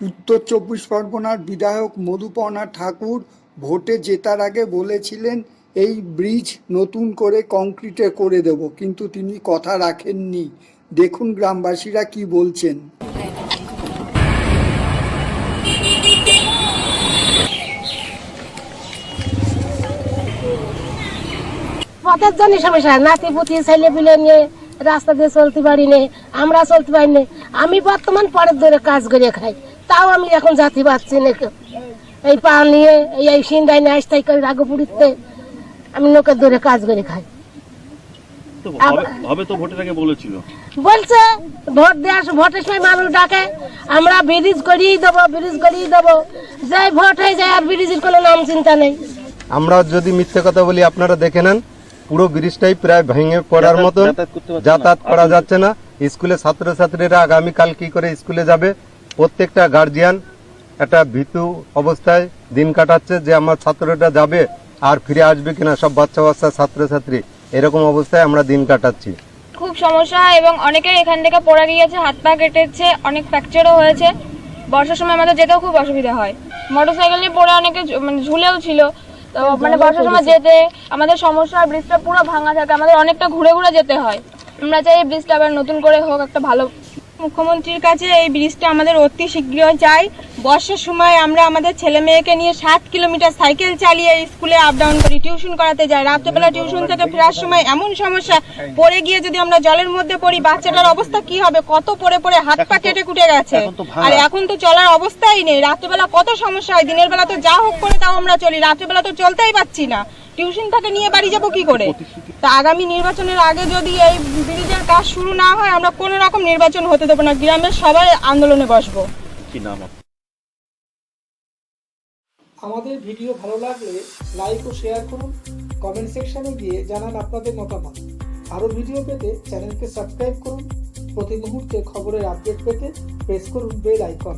উত্তর চব্বিশ পরগনার বিধায়ক মধুপর্ণা ঠাকুর ভোটে জেতার আগে বলেছিলেন, এই ব্রিজ নতুন করে কংক্রিটে করে দেব। কিন্তু তিনি কথা রাখেননি। দেখুন গ্রামবাসীরা কি বলছেন। পথের জন্য সমস্যা নাতি, পুতি, ছেলে পিলে নিয়ে রাস্তা দিয়ে চলতে পারিনি আমরা চলতে পারিনি আমি বর্তমান পরের ধরে কাজ করে খাই। তাও আমি এখন জাতি পাচ্ছি না। এই পা নিয়ে এই এই সিন্দাই নিয়ে আসতে করে রাগপুরিতে আমি লোকের ধরে কাজ করে খাই। হবে- হবে তো ভোটের আগে বলেছিল। বলছে ভোট দেওয়ার ভোটের সময় মানুষ ডাকে আমরা ব্রিজ করিয়ে দেবো ব্রিজ করিয়ে দেবো। যে ভোট হয়ে যায় আর ব্রিজের কোনো নাম চিন্তা নেই। আমরা যদি মিথ্যে কথা বলি আপনারা দেখে নেন পুরো ব্রিজটাই প্রায় ভেঙে পড়ার না। যাতায়াত করা যাচ্ছে না। স্কুলে ছাত্রছাত্রীরা আগামীকাল কি করে স্কুলে যাবে প্রত্যেকটা গার্জিয়ান একটা ভীতু অবস্থায় দিন কাটাচ্ছে যে আমার ছাত্রটা যাবে আর ফিরে আসবে কিনা সব বাচ্চা বাচ্চা ছাত্রছাত্রী এরকম অবস্থায় আমরা দিন কাটাচ্ছি। খুব সমস্যা হয় এবং অনেকের এখান থেকে পড়ে গিয়েছে হাত পা কেটেছে অনেক ফ্র্যাকচারও হয়েছে। বর্ষার সময় আমাদের যেতেও খুব অসুবিধা হয়। মোটরসাইকেল নিয়ে পড়ে অনেকে মানে ঝুলেও ছিল। তো মানে বর্ষার সময় যেতে আমাদের সমস্যা হয় ব্রিজটা পুরো ভাঙা থাকে আমাদের অনেকটা ঘুরে ঘুরে যেতে হয়। আমরা চাই এই ব্রিজটা আবার নতুন করে হোক একটা ভালো মুখ্যমন্ত্রীর কাছে এই ব্রিজটা আমাদের অতি শীঘ্র চাই বর্ষার সময় আমরা আমাদের ছেলে মেয়েকে নিয়ে সাত কিলোমিটার সাইকেল চালিয়ে স্কুলে আপ ডাউন করি টিউশন করাতে যাই। রাত্রেবেলা টিউশন থেকে ফেরার সময় এমন সমস্যা পড়ে গিয়ে যদি আমরা জলের মধ্যে পড়ি বাচ্চাটার অবস্থা কি হবে? কত পড়ে পড়ে হাত পা কেটে কুটে গেছে। আর এখন তো চলার অবস্থাই নেই। রাত্রেবেলা কত সমস্যা হয়? দিনের বেলা তো যা হোক করে তাও আমরা চলি। রাত্রেবেলা তো চলতেই পাচ্ছি না। টিউশন থেকে নিয়ে বাড়ি যাব কি করে? তা আগামী নির্বাচনের আগে যদি এই ব্রিজের কাজ শুরু না হয় আমরা কোনো রকম নির্বাচন হতে দেবো না। গ্রামের সবাই আন্দোলনে বসবো। কি নাম আমাদের ভিডিও ভালো লাগলে লাইক ও শেয়ার করুন। কমেন্ট সেকশনে গিয়ে জানান আপনাদের মতামত। আরও ভিডিও পেতে চ্যানেলকে সাবস্ক্রাইব করুন। প্রতি মুহূর্তে খবরের আপডেট পেতে প্রেস করুন বেল আইকন।